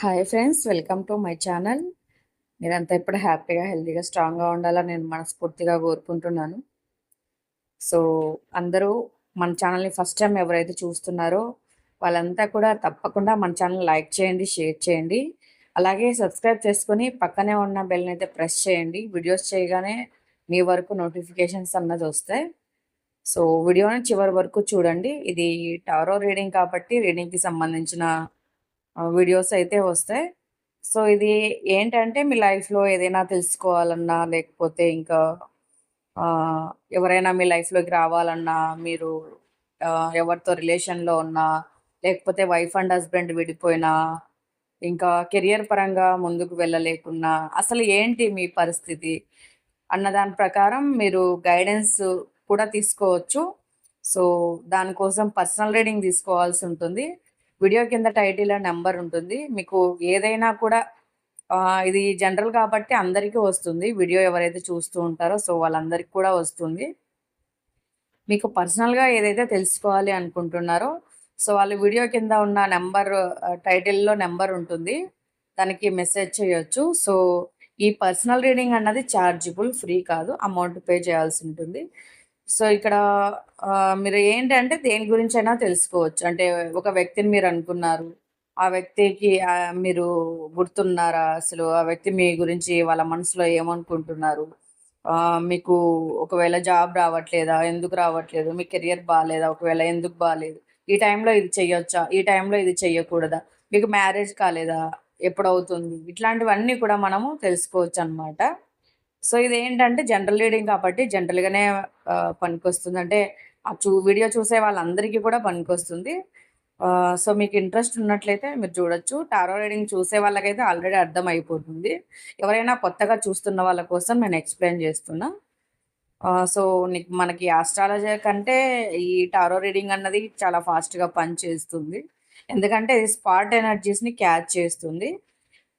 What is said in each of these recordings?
Hi friends welcome to my channel మీరంతా ఇప్పుడు హ్యాపీగా హెల్తీగా స్ట్రాంగ్గా ఉండాలని నేను మనస్ఫూర్తిగా కోరుకుంటున్నాను. సో అందరూ మన ఛానల్ని ఫస్ట్ టైం ఎవరైతే చూస్తున్నారో వాళ్ళంతా కూడా తప్పకుండా మన ఛానల్ లైక్ చేయండి షేర్ చేయండి. అలాగే సబ్స్క్రైబ్ చేసుకొని పక్కనే ఉన్న బెల్ని అయితే ప్రెస్ చేయండి. వీడియోస్ చేయగానే మీ వరకు నోటిఫికేషన్స్ అన్నది వస్తాయి. సో వీడియోని చివరి వరకు చూడండి. ఇది టారో రీడింగ్ కాబట్టి రీడింగ్కి సంబంధించిన వీడియోస్ అయితే వస్తాయి. సో ఇది ఏంటంటే మీ లైఫ్లో ఏదైనా తెలుసుకోవాలన్నా లేకపోతే ఇంకా ఎవరైనా మీ లైఫ్లోకి రావాలన్నా మీరు ఎవరితో రిలేషన్లో ఉన్నా లేకపోతే వైఫ్ అండ్ హస్బెండ్ విడిపోయినా ఇంకా కెరియర్ పరంగా ముందుకు వెళ్ళలేకున్నా అసలు ఏంటి మీ పరిస్థితి? అన్న దాని ప్రకారం మీరు గైడెన్స్ కూడా తీసుకోవచ్చు. సో దానికోసం పర్సనల్ రీడింగ్ తీసుకోవాల్సి ఉంటుంది. వీడియో కింద టైటిల్ నెంబర్ ఉంటుంది. మీకు ఏదైనా కూడా ఇది జనరల్ కాబట్టి అందరికీ వస్తుంది. వీడియో ఎవరైతే చూస్తూ ఉంటారో సో వాళ్ళందరికీ కూడా వస్తుంది. మీకు పర్సనల్గా ఏదైతే తెలుసుకోవాలి అనుకుంటున్నారో సో వాళ్ళు వీడియో కింద ఉన్న నెంబర్ టైటిల్లో నెంబర్ ఉంటుంది. దానికి మెసేజ్ చేయొచ్చు. సో ఈ పర్సనల్ రీడింగ్ అన్నది ఛార్జబుల్ ఫ్రీ కాదు. అమౌంట్ పే చేయాల్సి ఉంటుంది. సో ఇక్కడ మీరు ఏంటంటే దేని గురించి అయినా తెలుసుకోవచ్చు. అంటే ఒక వ్యక్తిని మీరు అనుకున్నారు. ఆ వ్యక్తికి మీరు గుర్తున్నారా అసలు? ఆ వ్యక్తి మీ గురించి వాళ్ళ మనసులో ఏమనుకుంటున్నారు? మీకు ఒకవేళ జాబ్ రావట్లేదా? ఎందుకు రావట్లేదు? మీ కెరియర్ బాగాలేదా ఒకవేళ ఎందుకు బాగాలేదు ఈ టైంలో ఇది చెయ్యొచ్చా? ఈ టైంలో ఇది చెయ్యకూడదా? మీకు మ్యారేజ్ కాలేదా? ఎప్పుడవుతుంది? ఇట్లాంటివన్నీ కూడా మనము తెలుసుకోవచ్చు అనమాట సో ఇది ఏంటంటే జనరల్ రీడింగ్ కాబట్టి జనరల్గానే పనికొస్తుంది అంటే ఆ చూ వీడియో చూసే వాళ్ళందరికీ కూడా పనికొస్తుంది. సో మీకు ఇంట్రెస్ట్ ఉన్నట్లయితే మీరు చూడొచ్చు. టారో రీడింగ్ చూసే వాళ్ళకైతే ఆల్రెడీ అర్థం అయిపోతుంది ఎవరైనా కొత్తగా చూస్తున్న వాళ్ళ కోసం నేను ఎక్స్ప్లెయిన్ చేస్తున్నా. సో నీకు మనకి ఆస్ట్రాలజీ కంటే ఈ టారో రీడింగ్ అన్నది చాలా ఫాస్ట్గా పనిచేస్తుంది. ఎందుకంటే ఇది స్పాట్ ఎనర్జీస్ని క్యాచ్ చేస్తుంది.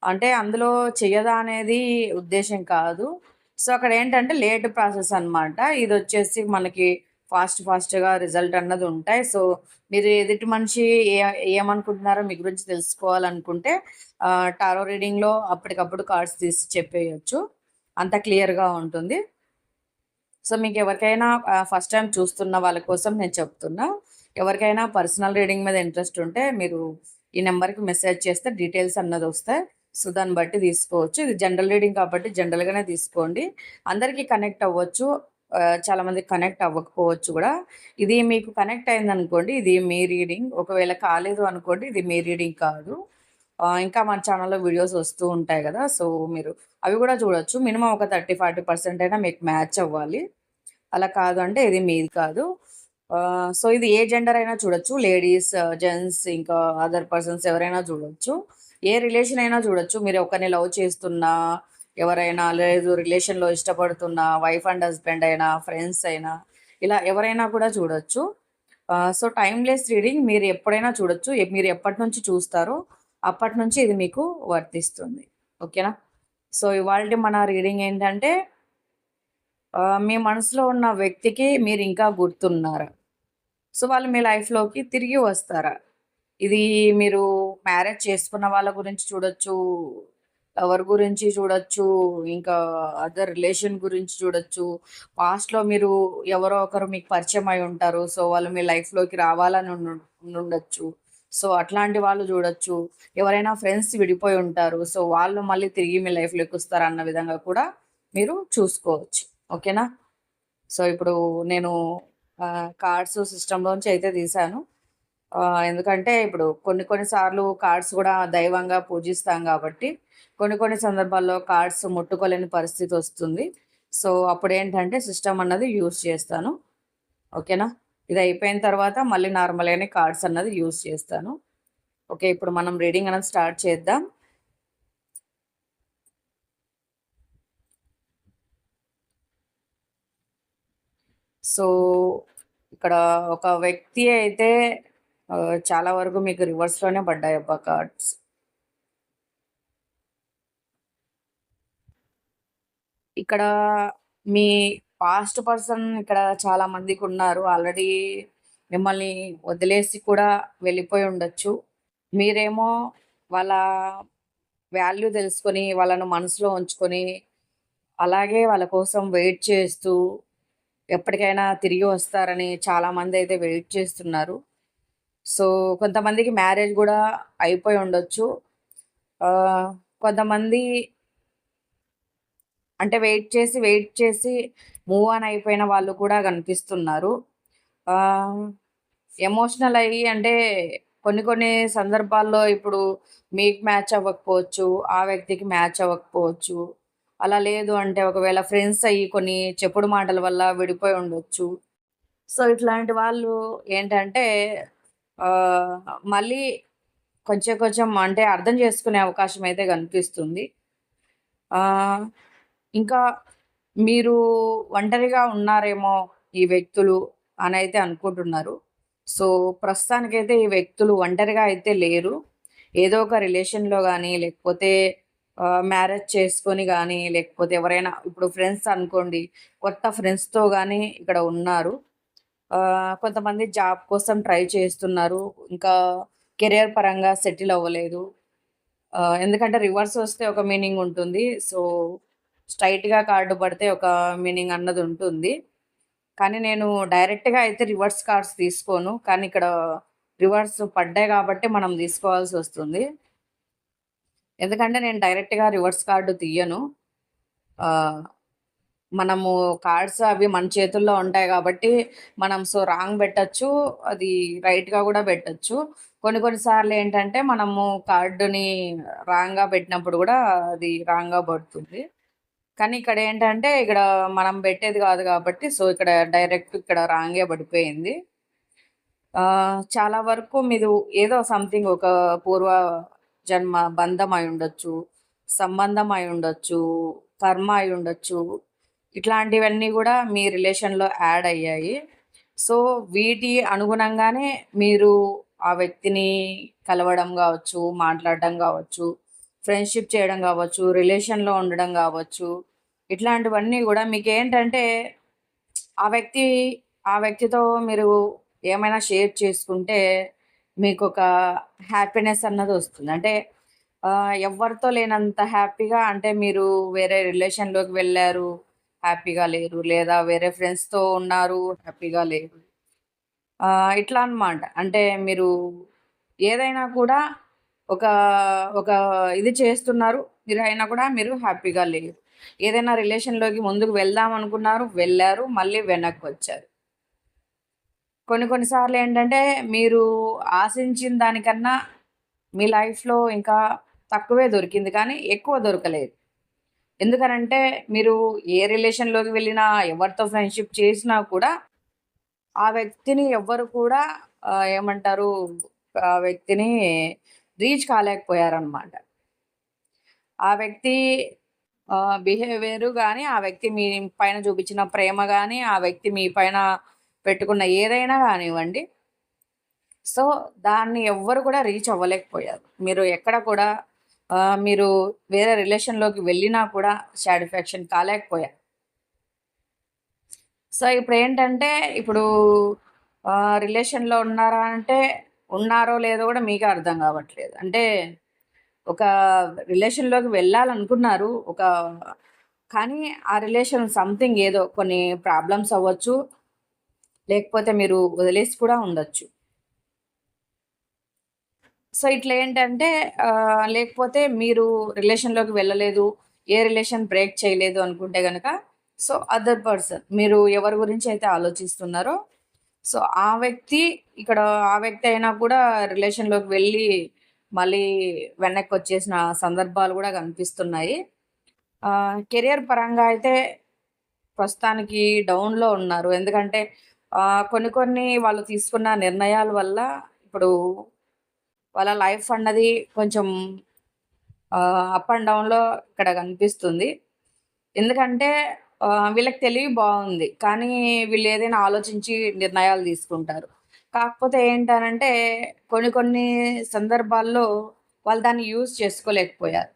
అంటే అందులో చెయ్యదా అనేది ఉద్దేశం కాదు. సో అక్కడ ఏంటంటే లేట్ ప్రాసెస్ అనమాట ఇది వచ్చేసి మనకి ఫాస్ట్ ఫాస్ట్గా రిజల్ట్ అన్నది ఉంటాయి. సో మీరు ఎదుటి మనిషి ఏ ఏమనుకుంటున్నారో మీ గురించి తెలుసుకోవాలనుకుంటే టారో రీడింగ్లో అప్పటికప్పుడు కార్డ్స్ తీసి చెప్పేయచ్చు. అంత క్లియర్గా ఉంటుంది. సో మీకు ఎవరికైనా ఫస్ట్ టైం చూస్తున్న వాళ్ళ కోసం నేను చెప్తున్నా. ఎవరికైనా పర్సనల్ రీడింగ్ మీద ఇంట్రెస్ట్ ఉంటే మీరు ఈ నెంబర్కి మెసేజ్ చేస్తే డీటెయిల్స్ అన్నది వస్తాయి సో దాన్ని బట్టి తీసుకోవచ్చు. ఇది జనరల్ రీడింగ్ కాబట్టి జనరల్గానే తీసుకోండి. అందరికీ కనెక్ట్ అవ్వచ్చు. చాలా మంది కనెక్ట్ అవ్వకపోవచ్చు కూడా. ఇది మీకు కనెక్ట్ అయింది అనుకోండి ఇది మీ రీడింగ్. ఒకవేళ కాలేదు అనుకోండి ఇది మీ రీడింగ్ కాదు. ఇంకా మన ఛానల్లో వీడియోస్ వస్తూ ఉంటాయి కదా సో మీరు అవి కూడా చూడొచ్చు. మినిమం ఒక థర్టీ ఫార్టీ పర్సెంట్ అయినా మీకు మ్యాచ్ అవ్వాలి. అలా కాదు అంటే ఇది మీది కాదు. సో ఇది ఏ జెండర్ అయినా చూడొచ్చు. లేడీస్ జెంట్స్ ఇంకా అదర్ పర్సన్స్ ఎవరైనా చూడొచ్చు. ఏ రిలేషన్ అయినా చూడొచ్చు. మీరు ఒకరిని లవ్ చేస్తున్నా ఎవరైనా లేదు రిలేషన్లో ఇష్టపడుతున్నా వైఫ్ అండ్ హస్బెండ్ అయినా ఫ్రెండ్స్ అయినా ఇలా ఎవరైనా కూడా చూడొచ్చు. సో టైమ్లెస్ రీడింగ్ మీరు ఎప్పుడైనా చూడొచ్చు. మీరు ఎప్పటి నుంచి చూస్తారో అప్పటి నుంచి ఇది మీకు వర్తిస్తుంది. ఓకేనా సో ఇవాళ మన రీడింగ్ ఏంటంటే మీ మనసులో ఉన్న వ్యక్తికి మీరు ఇంకా గుర్తున్నారా? సో వాళ్ళు మీ లైఫ్లోకి తిరిగి వస్తారా? ఇది మీరు మ్యారేజ్ చేసుకున్న వాళ్ళ గురించి చూడొచ్చు లవర్ గురించి చూడొచ్చు ఇంకా అదర్ రిలేషన్ గురించి చూడొచ్చు. పాస్ట్లో మీరు ఎవరో ఒకరు మీకు పరిచయం అయి ఉంటారు సో వాళ్ళు మీ లైఫ్లోకి రావాలని ఉండొచ్చు సో అట్లాంటి వాళ్ళు చూడొచ్చు. ఎవరైనా ఫ్రెండ్స్ విడిపోయి ఉంటారు సో వాళ్ళు మళ్ళీ తిరిగి మీ లైఫ్లోకి వస్తారు అన్న విధంగా కూడా మీరు చూసుకోవచ్చు. ఓకేనా? సో ఇప్పుడు నేను కార్డ్స్ సిస్టంలోంచి అయితే తీశాను. ఎందుకంటే ఇప్పుడు కొన్ని కొన్నిసార్లు కార్డ్స్ కూడా దైవంగా పూజిస్తాం కాబట్టి కొన్ని కొన్ని సందర్భాల్లో కార్డ్స్ ముట్టుకోలేని పరిస్థితి వస్తుంది. సో అప్పుడు ఏంటంటే సిస్టమ్ అన్నది యూస్ చేస్తాను. ఓకేనా? ఇది అయిపోయిన తర్వాత మళ్ళీ నార్మల్గానే కార్డ్స్ అన్నది యూస్ చేస్తాను. ఓకే ఇప్పుడు మనం రీడింగ్ అన్నది స్టార్ట్ చేద్దాం. సో ఇక్కడ ఒక వ్యక్తి అయితే చాలా వరకు మీకు రివర్స్‌లోనే పడ్డాయి అబ్బా కార్డ్స్. ఇక్కడ మీ పాస్ట్ పర్సన్ ఇక్కడ చాలా మందికి ఉన్నారు ఆల్రెడీ మిమ్మల్ని వదిలేసి కూడా వెళ్ళిపోయి ఉండొచ్చు. మీరేమో వాళ్ళ వాల్యూ తెలుసుకొని వాళ్ళను మనసులో ఉంచుకొని అలాగే వాళ్ళ కోసం వెయిట్ చేస్తూ ఎప్పటికైనా తిరిగి వస్తారని చాలామంది అయితే వెయిట్ చేస్తున్నారు సో కొంతమందికి మ్యారేజ్ కూడా అయిపోయి ఉండొచ్చు. కొంతమంది అంటే వెయిట్ చేసి వెయిట్ చేసి మూవ్ ఆన్ అయిపోయిన వాళ్ళు కూడా కనిపిస్తున్నారు. ఎమోషనల్ అయ్యి అంటే కొన్ని కొన్ని సందర్భాల్లో ఇప్పుడు మీకు మ్యాచ్ అవ్వకపోవచ్చు ఆ వ్యక్తికి మ్యాచ్ అవ్వకపోవచ్చు. అలా లేదు అంటే ఒకవేళ ఫ్రెండ్స్ అయ్యి కొన్ని చెప్పుడు మాటల వల్ల విడిపోయి ఉండొచ్చు. సో ఇట్లాంటి వాళ్ళు ఏంటంటే మళ్ళీ కొంచెం కొంచెం అంటే అర్థం చేసుకునే అవకాశం అయితే కనిపిస్తుంది. ఇంకా మీరు ఒంటరిగా ఉన్నారేమో ఈ వ్యక్తులు అని అయితే అనుకుంటున్నారు. సో ప్రస్తుతానికైతే ఈ వ్యక్తులు ఒంటరిగా అయితే లేరు. ఏదో ఒక రిలేషన్లో కానీ లేకపోతే మ్యారేజ్ చేసుకొని కానీ లేకపోతే ఎవరైనా ఇప్పుడు ఫ్రెండ్స్ అనుకోండి కొత్త ఫ్రెండ్స్తో కానీ ఇక్కడ ఉన్నారు. కొంతమంది జాబ్ కోసం ట్రై చేస్తున్నారు. ఇంకా కెరియర్ పరంగా సెటిల్ అవ్వలేదు. ఎందుకంటే రివర్స్ వస్తే ఒక మీనింగ్ ఉంటుంది. సో స్ట్రైట్గా కార్డు పడితే ఒక మీనింగ్ అన్నది ఉంటుంది. కానీ నేను డైరెక్ట్గా అయితే రివర్స్ కార్డ్స్ తీసుకోను. కానీ ఇక్కడ రివర్స్ పడ్డాయి కాబట్టి మనం తీసుకోవాల్సి వస్తుంది. ఎందుకంటే నేను డైరెక్ట్గా రివర్స్ కార్డు తీయను. మనము కార్డ్స్ అవి మన చేతుల్లో ఉంటాయి కాబట్టి మనం సో రాంగ్ పెట్టచ్చు అది రైట్గా కూడా పెట్టచ్చు. కొన్ని కొన్నిసార్లు ఏంటంటే మనము కార్డుని రాంగ్గా పెట్టినప్పుడు కూడా అది రాంగ్గా పడుతుంది. కానీ ఇక్కడ ఏంటంటే ఇక్కడ మనం పెట్టేది కాదు కాబట్టి సో ఇక్కడ డైరెక్ట్ ఇక్కడ రాంగే పడిపోయింది. చాలా వరకు మీరు ఏదో సంథింగ్ ఒక పూర్వ జన్మ బంధం అయి ఉండొచ్చు సంబంధం అయి ఉండొచ్చు కర్మ అయి ఉండొచ్చు ఇట్లాంటివన్నీ కూడా మీ రిలేషన్లో యాడ్ అయ్యాయి. సో వీటి అనుగుణంగానే మీరు ఆ వ్యక్తిని కలవడం కావచ్చు మాట్లాడడం కావచ్చు ఫ్రెండ్షిప్ చేయడం కావచ్చు రిలేషన్లో ఉండడం కావచ్చు ఇట్లాంటివన్నీ కూడా మీకు ఏంటంటే ఆ వ్యక్తి ఆ వ్యక్తితో మీరు ఏమైనా షేర్ చేసుకుంటే మీకు ఒక హ్యాపీనెస్ అన్నది వస్తుంది. అంటే ఎవరితో లేనంత హ్యాపీగా అంటే మీరు వేరే రిలేషన్లోకి వెళ్ళారు హ్యాపీగా లేరు లేదా వేరే ఫ్రెండ్స్తో ఉన్నారు హ్యాపీగా లేరు. ఇట్లా అనమాట అంటే మీరు ఏదైనా కూడా ఒక ఒక ఇది చేస్తున్నారు మీరు అయినా కూడా మీరు హ్యాపీగా లేరు. ఏదైనా రిలేషన్లోకి ముందుకు వెళ్దాం అనుకున్నారు వెళ్ళారు మళ్ళీ వెనక్కి వచ్చారు. కొన్ని కొన్నిసార్లు ఏంటంటే మీరు ఆశించిన దానికన్నా మీ లైఫ్లో ఇంకా తక్కువే దొరికింది కానీ ఎక్కువ దొరకలేదు. ఎందుకనంటే మీరు ఏ రిలేషన్లోకి వెళ్ళినా ఎవరితో ఫ్రెండ్షిప్ చేసినా కూడా ఆ వ్యక్తిని ఎవ్వరు కూడా ఏమంటారు ఆ వ్యక్తిని రీచ్ కాలేకపోయారనమాట ఆ వ్యక్తి బిహేవియర్ కానీ ఆ వ్యక్తి మీ పైన చూపించిన ప్రేమ కానీ ఆ వ్యక్తి మీ పైన పెట్టుకున్న ఏదైనా కానివ్వండి సో దాన్ని ఎవ్వరు కూడా రీచ్ అవ్వలేకపోయారు. మీరు ఎక్కడ కూడా మీరు వేరే రిలేషన్లోకి వెళ్ళినా కూడా సాటిస్ఫాక్షన్ కాలేకపోయారు సో ఇప్పుడు ఏంటంటే ఇప్పుడు రిలేషన్లో ఉన్నారా అంటే ఉన్నారో లేదో కూడా మీకే అర్థం కావట్లేదు. అంటే ఒక రిలేషన్లోకి వెళ్ళాలనుకున్నారు ఒక కానీ ఆ రిలేషన్ సంథింగ్ ఏదో కొన్ని ప్రాబ్లమ్స్ అవ్వచ్చు లేకపోతే మీరు వదిలేసి కూడా ఉండొచ్చు. సో ఇట్లా ఏంటంటే లేకపోతే మీరు రిలేషన్లోకి వెళ్ళలేదు ఏ రిలేషన్ బ్రేక్ చేయలేదు అనుకుంటే కనుక సో అదర్ పర్సన్ మీరు ఎవరి గురించి అయితే ఆలోచిస్తున్నారో సో ఆ వ్యక్తి ఇక్కడ ఆ వ్యక్తి అయినా కూడా రిలేషన్లోకి వెళ్ళి మళ్ళీ వెనక్కి వచ్చేసిన సందర్భాలు కూడా కనిపిస్తున్నాయి. కెరియర్ పరంగా అయితే ప్రస్తుతానికి డౌన్లో ఉన్నారు. ఎందుకంటే కొన్ని కొన్ని వాళ్ళు తీసుకున్న నిర్ణయాల వల్ల ఇప్పుడు వాళ్ళ లైఫ్ అన్నది కొంచెం అప్ అండ్ డౌన్లో ఇక్కడ కనిపిస్తుంది. ఎందుకంటే వీళ్ళకి తెలివి బాగుంది. కానీ వీళ్ళు ఏదైనా ఆలోచించి నిర్ణయాలు తీసుకుంటారు. కాకపోతే ఏంటనంటే కొన్ని కొన్ని సందర్భాల్లో వాళ్ళు దాన్ని యూజ్ చేసుకోలేకపోయారు.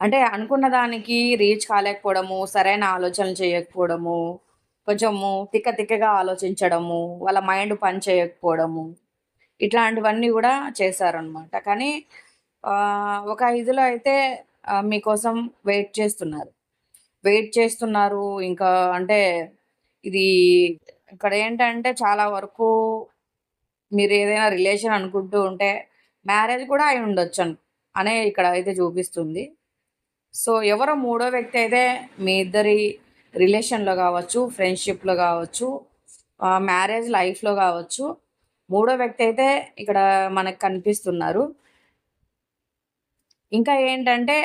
అంటే అనుకున్న దానికి రీచ్ కాలేకపోవడము సరైన ఆలోచనలు చేయకపోవడము కొంచెము తిక్క తిక్కగా ఆలోచించడము వాళ్ళ మైండ్ పని చేయకపోవడము ఇట్లాంటివన్నీ కూడా చేశారనమాట కానీ ఒక ఐదులో అయితే మీకోసం వెయిట్ చేస్తున్నారు. వెయిట్ చేస్తున్నారు. ఇంకా అంటే ఇది ఇక్కడ ఏంటంటే చాలా వరకు మీరు ఏదైనా రిలేషన్ అనుకుంటూ ఉంటే మ్యారేజ్ కూడా అయి ఉండొచ్చు అనే ఇక్కడ అయితే చూపిస్తుంది. సో, ఎవరో మూడో వ్యక్తి అయితే మీ ఇద్దరి రిలేషన్‌లో కావచ్చు ఫ్రెండ్‌షిప్‌లో కావచ్చు మ్యారేజ్ లైఫ్‌లో కావచ్చు మూడో వ్యక్తి అయితే ఇక్కడ మనకు కనిపిస్తున్నారు. ఇంకా ఏంటంటే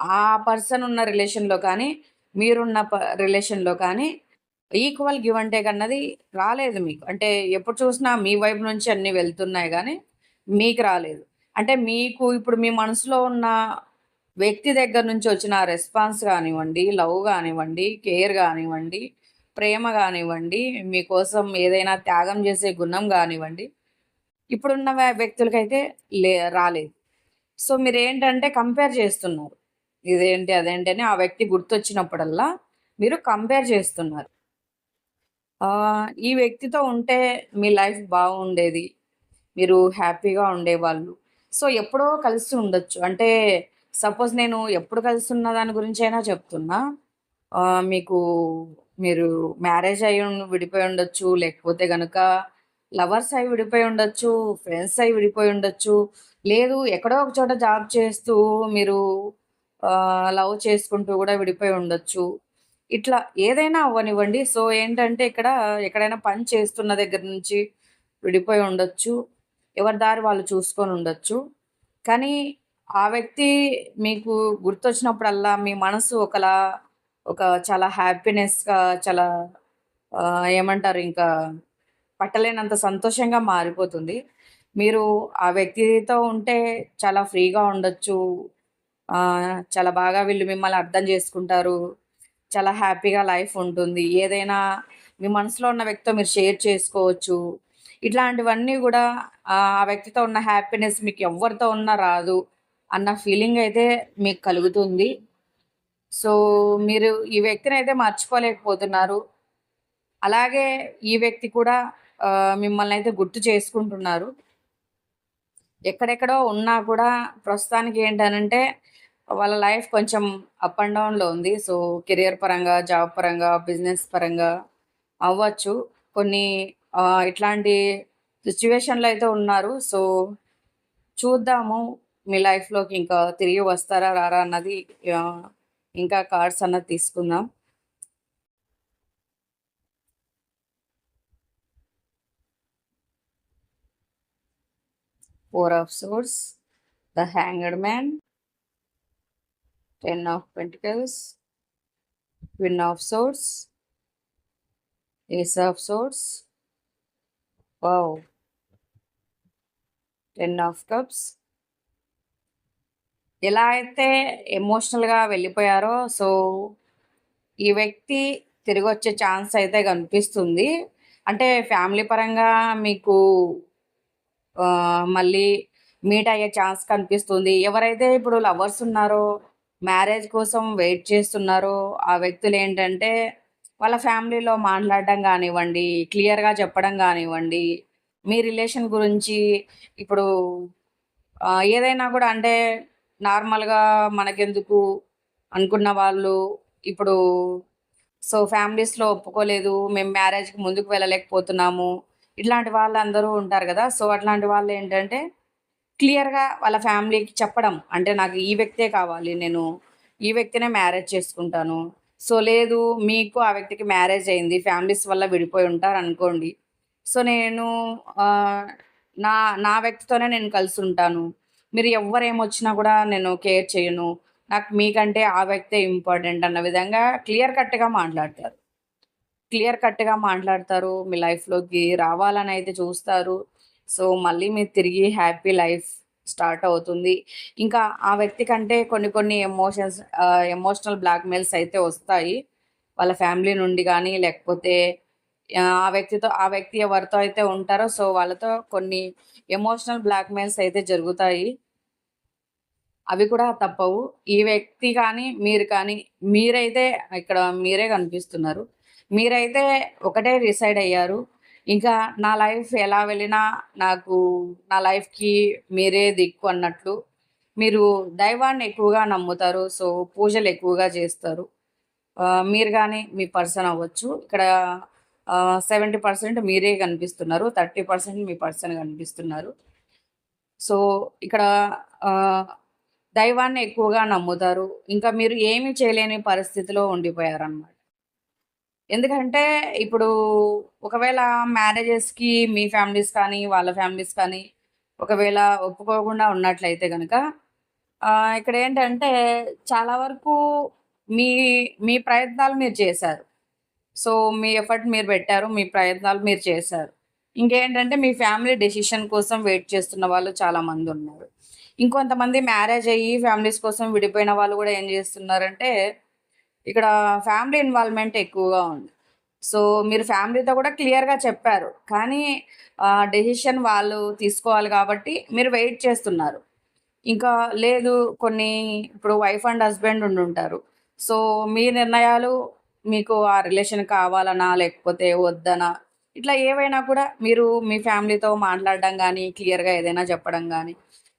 ఆ పర్సన్ ఉన్న రిలేషన్‌లో కానీ, మీరున్న ప రిలేషన్‌లో కానీ ఈక్వల్ గివ్ అంటే కన్నది రాలేదు మీకు. అంటే ఎప్పుడు చూసినా మీ వైపు నుంచి అన్నీ వెళ్తున్నాయి కానీ మీకు రాలేదు. అంటే మీకు ఇప్పుడు మీ మనసులో ఉన్న వ్యక్తి దగ్గర నుంచి వచ్చిన రెస్పాన్స్ కానివ్వండి లవ్ కానివ్వండి కేర్ కానివ్వండి ప్రేమ కానివ్వండి మీకోసం ఏదైనా త్యాగం చేసే గుణం కానివ్వండి ఇప్పుడున్న వ్యక్తులకైతే లే రాలేదు. సో, మీరు ఏంటంటే కంపేర్ చేస్తున్నారు. ఇదేంటి, అదేంటి అని ఆ వ్యక్తి గుర్తొచ్చినప్పుడల్లా మీరు కంపేర్ చేస్తున్నారు. ఈ వ్యక్తితో ఉంటే మీ లైఫ్ బాగుండేది. మీరు హ్యాపీగా ఉండేవాళ్ళు. సో, ఎప్పుడో కలిసి ఉండొచ్చు. అంటే సపోజ్ నేను ఎప్పుడు కలిసున్న దాని గురించి అయినా చెప్తున్నా. మీకు మీరు మ్యారేజ్ అయ్యి విడిపోయి ఉండొచ్చు. లేకపోతే కనుక లవర్స్ అయి విడిపోయి ఉండొచ్చు. ఫ్రెండ్స్ అయి విడిపోయి ఉండొచ్చు. లేదు ఎక్కడో ఒక చోట జాబ్ చేస్తూ మీరు లవ్ చేసుకుంటూ కూడా విడిపోయి ఉండొచ్చు. ఇట్లా ఏదైనా అవ్వనివ్వండి. సో, ఏంటంటే ఇక్కడ ఎక్కడైనా పని చేస్తున్న దగ్గర నుంచి విడిపోయి ఉండొచ్చు. ఎవరి దారి వాళ్ళు చూసుకొని ఉండొచ్చు. కానీ ఆ వ్యక్తి మీకు గుర్తొచ్చినప్పుడల్లా మీ మనసు ఒకలా ఒక చాలా హ్యాపీనెస్‌గా చాలా ఏమంటారు ఇంకా పట్టలేనంత సంతోషంగా మారిపోతుంది. మీరు ఆ వ్యక్తితో ఉంటే చాలా ఫ్రీగా ఉండొచ్చు. చాలా బాగా వీళ్ళు మిమ్మల్ని అర్థం చేసుకుంటారు. చాలా హ్యాపీగా లైఫ్ ఉంటుంది. ఏదైనా మీ మనసులో ఉన్న వ్యక్తితో మీరు షేర్ చేసుకోవచ్చు. ఇట్లాంటివన్నీ కూడా ఆ వ్యక్తితో ఉన్న హ్యాపీనెస్ మీకు ఎవ్వరితో ఉన్నా రాదు అన్న ఫీలింగ్ అయితే మీకు కలుగుతుంది. సో, మీరు ఈ వ్యక్తిని అయితే మర్చిపోలేకపోతున్నారు. అలాగే ఈ వ్యక్తి కూడా మిమ్మల్ని అయితే గుర్తు చేసుకుంటున్నారు. ఎక్కడెక్కడో ఉన్నా కూడా ప్రస్తుతానికి ఏంటనంటే వాళ్ళ లైఫ్ కొంచెం అప్ అండ్ డౌన్‌లో ఉంది. సో, కెరియర్ పరంగా, జాబ్ పరంగా, బిజినెస్ పరంగా అవ్వచ్చు. కొన్ని ఇట్లాంటి సిచ్యువేషన్లో అయితే ఉన్నారు. సో, చూద్దాము మీ లైఫ్‌లోకి ఇంకా తిరిగి వస్తారా? రారా? అన్నది ఇంకా కార్డ్స్ అన్నది తీసుకుందాం. Four of swords the hanged man, ten of pentacles, queen of swords ace of swords wow! Ten of cups. ఎలా అయితే ఎమోషనల్‌గా వెళ్ళిపోయారో సో, ఈ వ్యక్తి తిరిగొచ్చే ఛాన్స్ అయితే కనిపిస్తుంది. అంటే ఫ్యామిలీ పరంగా మీకు మళ్ళీ మీట్ అయ్యే ఛాన్స్ కనిపిస్తుంది. ఎవరైతే ఇప్పుడు లవర్స్ ఉన్నారో, మ్యారేజ్ కోసం వెయిట్ చేస్తున్నారో, ఆ వ్యక్తులు ఏంటంటే వాళ్ళ ఫ్యామిలీలో మాట్లాడడం కానివ్వండి క్లియర్‌గా చెప్పడం కానివ్వండి మీ రిలేషన్ గురించి ఇప్పుడు ఏదైనా కూడా అంటే నార్మల్‌గా మనకెందుకు అనుకున్న వాళ్ళు ఇప్పుడు సో, ఫ్యామిలీస్‌లో ఒప్పుకోలేదు. మేము మ్యారేజ్‌కి ముందుకు వెళ్ళలేకపోతున్నాము. ఇట్లాంటి వాళ్ళందరూ ఉంటారు కదా సో, అట్లాంటి వాళ్ళేంటంటే క్లియర్‌గా వాళ్ళ ఫ్యామిలీకి చెప్పడం. అంటే నాకు ఈ వ్యక్తే కావాలి. నేను ఈ వ్యక్తినే మ్యారేజ్ చేసుకుంటాను. సో, లేదు మీకు ఆ వ్యక్తికి మ్యారేజ్ అయింది. ఫ్యామిలీస్ వల్ల విడిపోయి ఉంటారు అనుకోండి సో, నేను నా నా వ్యక్తితోనే నేను కలిసి ఉంటాను మీరు ఎవరేమొచ్చినా కూడా నేను కేర్ చేయను. నాకు మీకంటే ఆ వ్యక్తే ఇంపార్టెంట్ అన్న విధంగా క్లియర్ కట్‌గా మాట్లాడతారు. క్లియర్ కట్‌గా మాట్లాడతారు. మీ లైఫ్‌లోకి రావాలని అయితే చూస్తారు. సో, మళ్ళీ మీరు తిరిగి హ్యాపీ లైఫ్ స్టార్ట్ అవుతుంది. ఇంకా ఆ వ్యక్తి కంటే కొన్ని కొన్ని ఎమోషన్స్ ఎమోషనల్ బ్లాక్‌మెయిల్స్ అయితే వస్తాయి. వాళ్ళ ఫ్యామిలీ నుండి కానీ లేకపోతే ఆ వ్యక్తితో ఆ వ్యక్తి ఎవరితో అయితే ఉంటారో సో, వాళ్ళతో కొన్ని ఎమోషనల్ బ్లాక్‌మెయిల్స్ అయితే జరుగుతాయి. అవి కూడా తప్పవు. ఈ వ్యక్తి కానీ, మీరు కానీ మీరైతే ఇక్కడ మీరే కనిపిస్తున్నారు. మీరైతే ఒకటే డిసైడ్ అయ్యారు. ఇంకా నా లైఫ్ ఎలా వెళ్ళినా నాకు నా లైఫ్‌కి మీరే దిక్కు అన్నట్లు మీరు దైవాన్ని ఎక్కువగా నమ్ముతారు. సో, పూజలు ఎక్కువగా చేస్తారు. మీరు కానీ మీ పర్సన్ అవ్వచ్చు. ఇక్కడ సెవెంటీ పర్సెంట్ మీరే కనిపిస్తున్నారు. 30% మీ పర్సన్ కనిపిస్తున్నారు. సో, ఇక్కడ దైవాన్ని ఎక్కువగా నమ్ముతారు. ఇంకా మీరు ఏమి చేయలేని పరిస్థితిలో ఉండిపోయారన్నమాట. ఎందుకంటే ఇప్పుడు ఒకవేళ మ్యారేజెస్‌కి మీ ఫ్యామిలీస్ కానీ, వాళ్ళ ఫ్యామిలీస్ కానీ ఒకవేళ ఒప్పుకోకుండా ఉన్నట్లయితే కనుక ఇక్కడ ఏంటంటే చాలా వరకు మీ మీ ప్రయత్నాలు మీరు చేశారు. సో, మీ ఎఫర్ట్ మీరు పెట్టారు. మీ ప్రయత్నాలు మీరు చేశారు. ఇంకేంటంటే మీ ఫ్యామిలీ డెసిషన్ కోసం వెయిట్ చేస్తున్న వాళ్ళు చాలామందున్నారు. ఇంకొంతమంది మ్యారేజ్ అయ్యి ఫ్యామిలీస్ కోసం విడిపోయిన వాళ్ళు కూడా ఏం చేస్తున్నారంటే ఇక్కడ ఫ్యామిలీ ఇన్వాల్వ్‌మెంట్ ఎక్కువగా ఉంది. సో, మీరు ఫ్యామిలీతో కూడా క్లియర్‌గా చెప్పారు. కానీ డెసిషన్ వాళ్ళు తీసుకోవాలి కాబట్టి మీరు వెయిట్ చేస్తున్నారు. ఇంకా లేదు కొన్ని ఇప్పుడు వైఫ్ అండ్ హస్బెండ్ ఉండుంటారు. సో, మీ నిర్ణయాలు మీకు ఆ రిలేషన్ కావాలనా? లేకపోతే వద్దనా? ఇట్లా ఏవైనా కూడా మీరు మీ ఫ్యామిలీతో మాట్లాడడం కానీ క్లియర్‌గా ఏదైనా చెప్పడం కానీ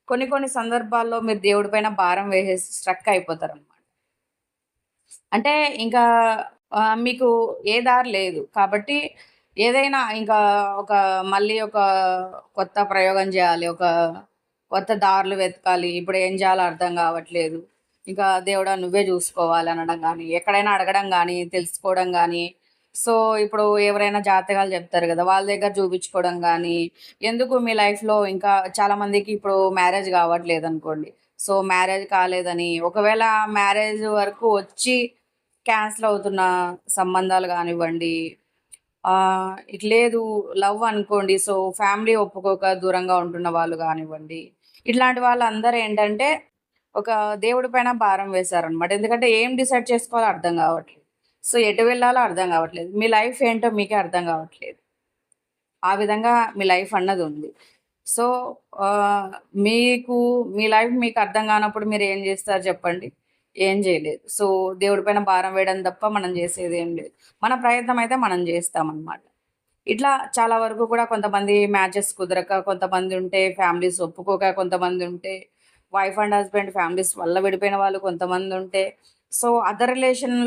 కొన్ని కొన్ని సందర్భాల్లో మీరు దేవుడి పైన భారం వేసేసి స్ట్రక్ అయిపోతారు అనమాట అంటే ఇంకా మీకు ఏ దారి లేదు. కాబట్టి ఏదైనా ఇంకా ఒక మళ్ళీ ఒక కొత్త ప్రయోగం చేయాలి ఒక కొత్త దారులు వెతకాలి. ఇప్పుడు ఏం చేయాలో అర్థం కావట్లేదు ఇంకా దేవుడా నువ్వే చూసుకోవాలి అనడం కానీ ఎక్కడైనా అడగడం కానీ తెలుసుకోవడం కానీ సో, ఇప్పుడు ఎవరైనా జాతకాలు చెప్తారు కదా వాళ్ళ దగ్గర చూపించుకోవడం కానీ ఎందుకు మీ లైఫ్‌లో ఇంకా చాలామందికి ఇప్పుడు మ్యారేజ్ కావట్లేదు అనుకోండి సో, మ్యారేజ్ కాలేదని ఒకవేళ మ్యారేజ్ వరకు వచ్చి క్యాన్సిల్ అవుతున్న సంబంధాలు కానివ్వండి ఆహ్, లేదు లవ్ అనుకోండి. సో, ఫ్యామిలీ ఒప్పుకోక దూరంగా ఉంటున్న వాళ్ళు కానివ్వండి ఇట్లాంటి వాళ్ళందరూ ఏంటంటే ఒక దేవుడి పైన భారం వేశారనమాట. ఎందుకంటే ఏం డిసైడ్ చేసుకోవాలో అర్థం కావట్లేదు సో, ఎటు వెళ్ళాలో అర్థం కావట్లేదు. మీ లైఫ్ ఏంటో మీకే అర్థం కావట్లేదు. ఆ విధంగా మీ లైఫ్ అన్నది ఉంది. సో, మీకు మీ లైఫ్ మీకు అర్థం కానప్పుడు మీరు ఏం చేస్తారు చెప్పండి? ఏం చేయలేదు. సో, దేవుడి పైన భారం వేయడం తప్ప మనం జేసేదేం లేదు. మన ప్రయత్నం అయితే మనం చేస్తామన్నమాట. ఇట్లా చాలా వరకు కూడా కొంతమంది మ్యాచెస్ కుదరక, కొంతమంది ఉంటే ఫ్యామిలీస్ ఒప్పుకోక, కొంతమంది ఉంటే వైఫ్ అండ్ హస్బెండ్ ఫ్యామిలీస్ వల్ల విడిపోయిన వాళ్ళు కొంతమంది ఉంటే, సో, అదర్ రిలేషన్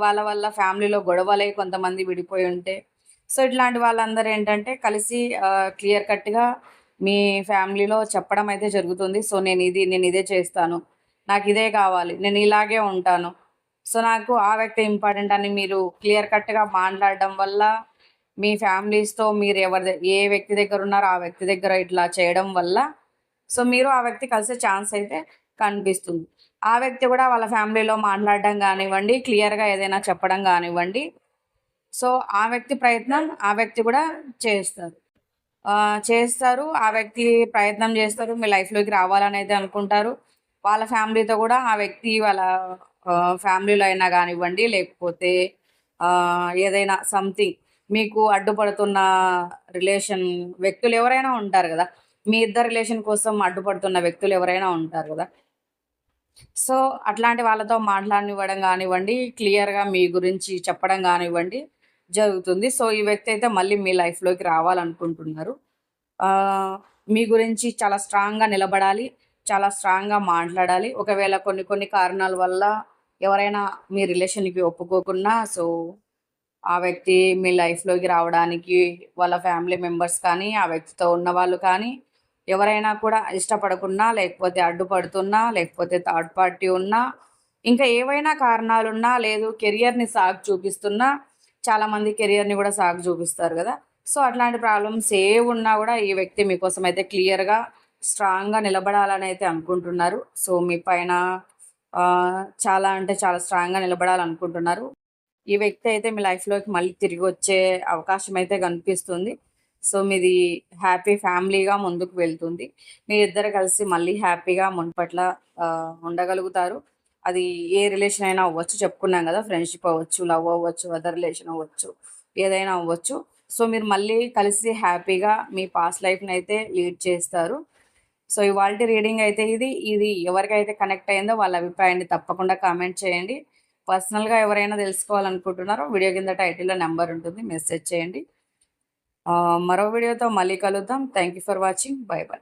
వాళ్ళ వల్ల ఫ్యామిలీలో గొడవలై కొంతమంది విడిపోయి ఉంటే, సో, ఇట్లాంటి వాళ్ళందరూ ఏంటంటే కలిసి క్లియర్ కట్‌గా మీ ఫ్యామిలీలో చెప్పడం అయితే జరుగుతుంది. సో, నేను ఇది నేను ఇదే చేస్తాను. నాకు ఇదే కావాలి. నేను ఇలాగే ఉంటాను. సో, నాకు ఆ వ్యక్తి ఇంపార్టెంట్ అని మీరు క్లియర్ కట్‌గా మాట్లాడడం వల్ల మీ ఫ్యామిలీస్‌తో మీరు ఎవరి ఏ వ్యక్తి దగ్గర ఉన్నారో ఆ వ్యక్తి దగ్గర ఇట్లా చేయడం వల్ల సో, మీరు ఆ వ్యక్తి కలిసే ఛాన్స్ అయితే కనిపిస్తుంది. ఆ వ్యక్తి కూడా వాళ్ళ ఫ్యామిలీలో మాట్లాడడం కానివ్వండి క్లియర్‌గా ఏదైనా చెప్పడం కానివ్వండి సో, ఆ వ్యక్తి ప్రయత్నం ఆ వ్యక్తి కూడా చేస్తారు. చేస్తారు. ఆ వ్యక్తి ప్రయత్నం చేస్తారు మీ లైఫ్‌లోకి రావాలనేది అనుకుంటారు. వాళ్ళ ఫ్యామిలీతో కూడా ఆ వ్యక్తి వాళ్ళ ఫ్యామిలీలో అయినా కానివ్వండి లేకపోతే ఏదైనా సంథింగ్ మీకు అడ్డుపడుతున్న రిలేషన్ వ్యక్తులు ఎవరైనా ఉంటారు కదా మీ ఇద్దరు రిలేషన్ కోసం అడ్డుపడుతున్న వ్యక్తులు ఎవరైనా ఉంటారు కదా సో, అట్లాంటి వాళ్ళతో మాట్లాడనివ్వడం కానివ్వండి క్లియర్‌గా మీ గురించి చెప్పడం కానివ్వండి జరుగుతుంది. సో, ఈ వ్యక్తి అయితే మళ్ళీ మీ లైఫ్‌లోకి రావాలనుకుంటున్నారు. మీ గురించి చాలా స్ట్రాంగ్‌గా నిలబడాలి. చాలా స్ట్రాంగ్‌గా మాట్లాడాలి. ఒకవేళ కొన్ని కొన్ని కారణాల వల్ల ఎవరైనా మీ రిలేషన్‌కి ఒప్పుకోకున్నా సో, ఆ వ్యక్తి మీ లైఫ్‌లోకి రావడానికి వాళ్ళ ఫ్యామిలీ మెంబర్స్ కానీ, ఆ వ్యక్తితో ఉన్నవాళ్ళు కానీ, ఎవరైనా కూడా ఇష్టపడకున్నా, లేకపోతే అడ్డుపడుతున్నా, లేకపోతే థర్డ్ పార్టీ ఉన్నా, ఇంకా ఏవైనా కారణాలున్నా, లేదు కెరియర్‌ని సాగు చూపిస్తున్నా, చాలామంది కెరియర్‌ని కూడా సాగు చూపిస్తారు కదా సో, అట్లాంటి ప్రాబ్లమ్స్ ఏవి ఉన్నా కూడా ఈ వ్యక్తి మీకోసం అయితే క్లియర్‌గా, స్ట్రాంగ్‌గా అయితే అనుకుంటున్నారు. సో, మీ పైన చాలా అంటే చాలా స్ట్రాంగ్‌గా నిలబడాలనుకుంటున్నారు. ఈ వ్యక్తి అయితే మీ లైఫ్‌లోకి మళ్ళీ తిరిగి వచ్చే అవకాశం అయితే కనిపిస్తుంది. సో, మీది హ్యాపీ ఫ్యామిలీగా ముందుకు వెళ్తుంది. మీ ఇద్దరు కలిసి మళ్ళీ హ్యాపీగా మునుపట్ల ఉండగలుగుతారు. అది ఏ రిలేషన్ అయినా అవ్వచ్చు. చెప్పుకున్నాం కదా ఫ్రెండ్‌షిప్ అవ్వచ్చు, లవ్ అవ్వచ్చు, అదర్ రిలేషన్ అవ్వచ్చు, ఏదైనా అవ్వచ్చు. సో, మీరు మళ్ళీ కలిసి హ్యాపీగా మీ పాస్ట్ అయితే లీడ్ చేస్తారు. సో, ఇవాళ రీడింగ్ అయితే ఇది. ఇది ఎవరికైతే కనెక్ట్ అయిందో వాళ్ళ అభిప్రాయాన్ని తప్పకుండా కామెంట్ చేయండి. పర్సనల్‌గా ఎవరైనా తెలుసుకోవాలనుకుంటున్నారో వీడియో కింద టైటిల్‌లో నెంబర్ ఉంటుంది. మెసేజ్ చేయండి. మరో వీడియోతో మళ్ళీ కలుద్దాం. Thank you for watching bye bye